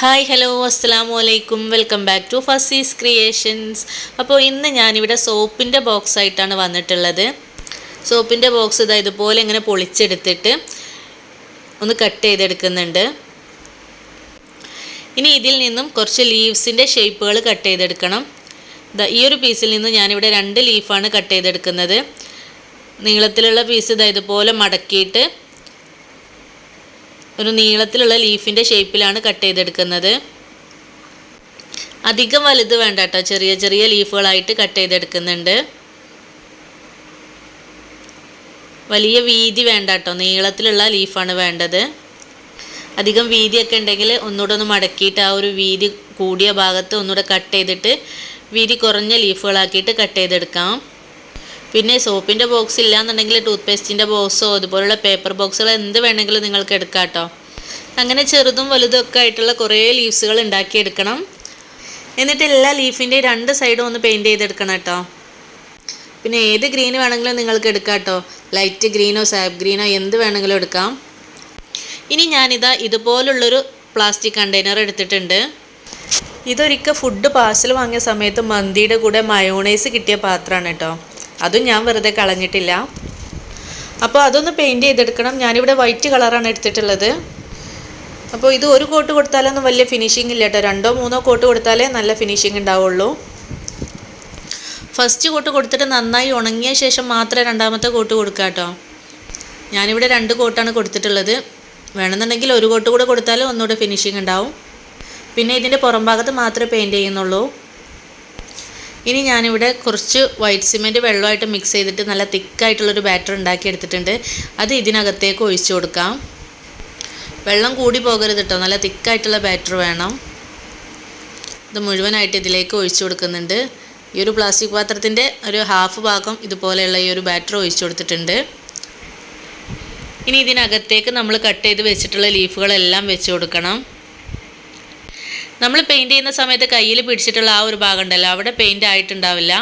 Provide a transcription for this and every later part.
Hi hello അസ്സാം വലൈക്കും welcome back to Fasees creations അപ്പോൾ ഇന്ന് ഞാനിവിടെ സോപ്പിന്റെ ബോക്സ് ആയിട്ടാണ് വന്നിട്ടുള്ളത്. സോപ്പിന്റെ ബോക്സ് ഇതാ ഇതുപോലെ ഇങ്ങനെ പൊളിച്ചെടുത്തിട്ട് ഒന്ന് കട്ട് ചെയ്തെടുക്കുന്നുണ്ട്. ഇനി ഇതിൽ നിന്നും കുറച്ച് ലീവ്സിന്റെ ഷേപ്പുകൾ കട്ട് ചെയ്തെടുക്കണം. ഈ ഒരു പീസിൽ നിന്ന് ഞാനിവിടെ രണ്ട് ലീഫാണ് കട്ട് ചെയ്തെടുക്കുന്നത്. നീളത്തിലുള്ള പീസ് ഇതാ ഇതുപോലെ മടക്കിയിട്ട് ഒരു നീളത്തിലുള്ള ലീഫിന്റെ ഷേപ്പിലാണ് കട്ട് ചെയ്തെടുക്കുന്നത്. അധികം വലുത് വേണ്ട കേട്ടോ ചെറിയ ചെറിയ ലീഫുകളായിട്ട് കട്ട് ചെയ്തെടുക്കുന്നുണ്ട്. വലിയ വീതി വേണ്ട കേട്ടോ നീളത്തിലുള്ള ലീഫാണ് വേണ്ടത്. അധികം വീതിയൊക്കെ ഉണ്ടെങ്കിൽ ഒന്നുകൂടെ ഒന്ന് മടക്കിയിട്ട് ആ ഒരു വീതി കൂടിയ ഭാഗത്ത് ഒന്നുകൂടെ കട്ട് ചെയ്തിട്ട് വീതി കുറഞ്ഞ ലീഫുകളാക്കിയിട്ട് കട്ട് ചെയ്തെടുക്കാം. പിന്നെ സോപ്പിന്റെ ബോക്സ് ഇല്ലാന്നുണ്ടെങ്കിൽ ടൂത്ത് പേസ്റ്റിന്റെ ബോക്സോ അതുപോലുള്ള പേപ്പർ ബോക്സുകൾ എന്ത് വേണമെങ്കിലും നിങ്ങൾക്ക് എടുക്കാം കേട്ടോ. അങ്ങനെ ചെറുതും വലുതും ഒക്കെ ആയിട്ടുള്ള കുറേ ലീവ്സുകൾ ഉണ്ടാക്കിയെടുക്കണം. എന്നിട്ട് എല്ലാ ലീഫിന്റെയും രണ്ട് സൈഡും ഒന്ന് പെയിന്റ് ചെയ്തെടുക്കണം കേട്ടോ. പിന്നെ ഏത് ഗ്രീൻ വേണമെങ്കിലും നിങ്ങൾക്ക് എടുക്കാം കേട്ടോ. ലൈറ്റ് ഗ്രീനോ സാബ് ഗ്രീനോ എന്ത് വേണമെങ്കിലും എടുക്കാം. ഇനി ഞാനിതാ ഇതുപോലുള്ളൊരു പ്ലാസ്റ്റിക് കണ്ടെയ്നർ എടുത്തിട്ടുണ്ട്. ഇതൊരിക്കൽ ഫുഡ് പാർസൽ വാങ്ങിയ സമയത്ത് മന്തിയുടെ കൂടെ മയോണൈസ് കിട്ടിയ പാത്രമാണ് കേട്ടോ. അതും ഞാൻ വെറുതെ കളഞ്ഞിട്ടില്ല. അപ്പോൾ അതൊന്ന് പെയിന്റ് ചെയ്തെടുക്കണം. ഞാനിവിടെ വൈറ്റ് കളറാണ് എടുത്തിട്ടുള്ളത്. അപ്പോൾ ഇത് ഒരു കോട്ട് കൊടുത്താലൊന്നും വലിയ ഫിനിഷിംഗ് ഇല്ല കേട്ടോ. രണ്ടോ മൂന്നോ കോട്ട് കൊടുത്താലേ നല്ല ഫിനിഷിംഗ് ഉണ്ടാവുള്ളൂ. ഫസ്റ്റ് കോട്ട് കൊടുത്തിട്ട് നന്നായി ഉണങ്ങിയ ശേഷം മാത്രമേ രണ്ടാമത്തെ കോട്ട് കൊടുക്കുക കേട്ടോ. ഞാനിവിടെ രണ്ട് കോട്ടാണ് കൊടുത്തിട്ടുള്ളത്. വേണമെന്നുണ്ടെങ്കിൽ ഒരു കോട്ട് കൂടെ കൊടുത്താൽ ഒന്നുകൂടെ ഫിനിഷിംഗ് ഉണ്ടാവും. പിന്നെ ഇതിന്റെ പുറം ഭാഗത്ത് മാത്രമേ പെയിന്റ് ചെയ്യുന്നുള്ളൂ. ഇനി ഞാനിവിടെ കുറച്ച് വൈറ്റ് സിമെന്റ് വെള്ളമായിട്ട് മിക്സ് ചെയ്തിട്ട് നല്ല തിക്കായിട്ടുള്ളൊരു ബാറ്റർ ഉണ്ടാക്കി എടുത്തിട്ടുണ്ട് അത് ഇതിനകത്തേക്ക് ഒഴിച്ചു കൊടുക്കാം. വെള്ളം കൂടി പോകരുത് കേട്ടോ നല്ല തിക്കായിട്ടുള്ള ബാറ്റർ വേണം. ഇത് മുഴുവനായിട്ട് ഇതിലേക്ക് ഒഴിച്ചു കൊടുക്കുന്നുണ്ട്. ഈ ഒരു പ്ലാസ്റ്റിക് പാത്രത്തിന്റെ ഒരു ഹാഫ് ഭാഗം ഇതുപോലെയുള്ള ഈ ഒരു ബാറ്റർ ഒഴിച്ചു കൊടുത്തിട്ടുണ്ട്. ഇനി ഇതിനകത്തേക്ക് നമ്മൾ കട്ട് ചെയ്ത് വെച്ചിട്ടുള്ള ലീഫുകളെല്ലാം വെച്ച് കൊടുക്കണം. നമ്മൾ പെയിന്റ് ചെയ്യുന്ന സമയത്ത് കയ്യിൽ പിടിച്ചിട്ടുള്ള ആ ഒരു ഭാഗം ഉണ്ടല്ലോ അവിടെ പെയിന്റ് ആയിട്ടുണ്ടാവില്ല.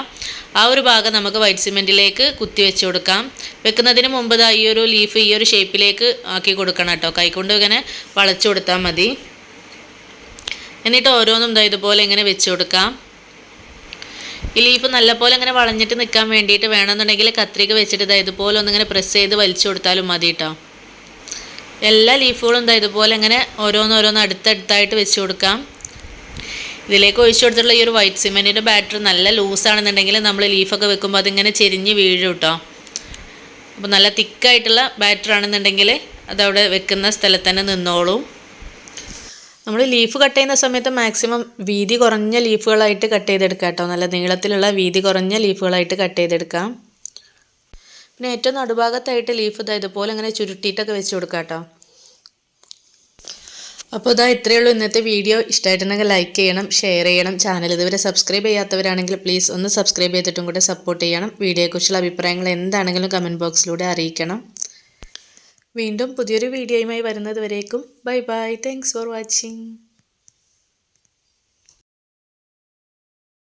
ആ ഒരു ഭാഗം നമുക്ക് വൈറ്റ് സിമെന്റിലേക്ക് കുത്തി വെച്ച് കൊടുക്കാം. വെക്കുന്നതിന് മുമ്പ് ദാ ഈ ഒരു ലീഫ് ഈ ഒരു ഷേപ്പിലേക്ക് ആക്കി കൊടുക്കണം കേട്ടോ. കൈകൊണ്ട് ഇങ്ങനെ വളച്ചു കൊടുത്താൽ മതി. എന്നിട്ട് ഓരോന്നും ഇതാ ഇതുപോലെ ഇങ്ങനെ വെച്ച് കൊടുക്കാം. ഈ ലീഫ് നല്ലപോലെ ഇങ്ങനെ വളഞ്ഞിട്ട് നിൽക്കാൻ വേണ്ടിയിട്ട് വേണമെന്നുണ്ടെങ്കിൽ കത്രിക വെച്ചിട്ട് ഇതാ ഇതുപോലെ ഒന്നിങ്ങനെ പ്രസ് ചെയ്ത് വലിച്ചു കൊടുത്താലും മതി കേട്ടോ. എല്ലാ ലീഫുകളും ഇതാ ഇതുപോലെ ഇങ്ങനെ ഓരോന്നോരോന്ന് അടുത്തടുത്തായിട്ട് വെച്ച് കൊടുക്കാം. ഇതിലേക്ക് ഒഴിച്ചു കൊടുത്തിട്ടുള്ള ഈ ഒരു വൈറ്റ് സിമെന്റിന്റെ ബാറ്റർ നല്ല ലൂസാണെന്നുണ്ടെങ്കിൽ നമ്മൾ ലീഫൊക്കെ വെക്കുമ്പോൾ അതിങ്ങനെ ചെരിഞ്ഞ് വീഴും കേട്ടോ അപ്പോൾ നല്ല തിക്കായിട്ടുള്ള ബാറ്റർ ആണെന്നുണ്ടെങ്കിൽ അതവിടെ വെക്കുന്ന സ്ഥലത്ത് തന്നെ നിന്നോളും. നമ്മൾ ലീഫ് കട്ട് ചെയ്യുന്ന സമയത്ത് മാക്സിമം വീതി കുറഞ്ഞ ലീഫുകളായിട്ട് കട്ട് ചെയ്തെടുക്കാം കേട്ടോ നല്ല നീളത്തിലുള്ള വീതി കുറഞ്ഞ ലീഫുകളായിട്ട് കട്ട് ചെയ്തെടുക്കാം. പിന്നെ ഏറ്റവും നടുഭാഗത്തായിട്ട് ലീഫ് ഇതായതുപോലെ അങ്ങനെ ചുരുട്ടിയിട്ടൊക്കെ വെച്ച് കൊടുക്കാം കേട്ടോ അപ്പോൾ ഇതാ ഇത്രയേ ഉള്ളൂ ഇന്നത്തെ വീഡിയോ. ഇഷ്ടമായിട്ടുണ്ടെങ്കിൽ ലൈക്ക് ചെയ്യണം ഷെയർ ചെയ്യണം. ചാനൽ ഇതുവരെ സബ്സ്ക്രൈബ് ചെയ്യാത്തവരാണെങ്കിൽ പ്ലീസ് ഒന്ന് സബ്സ്ക്രൈബ് ചെയ്തിട്ടും കൂടെ സപ്പോർട്ട് ചെയ്യണം. വീഡിയോയെക്കുറിച്ചുള്ള അഭിപ്രായങ്ങൾ എന്താണെങ്കിലും കമന്റ് ബോക്സിലൂടെ അറിയിക്കണം. വീണ്ടും പുതിയൊരു വീഡിയോയുമായി വരുന്നത് വരേക്കും. Bye bye thanks for watching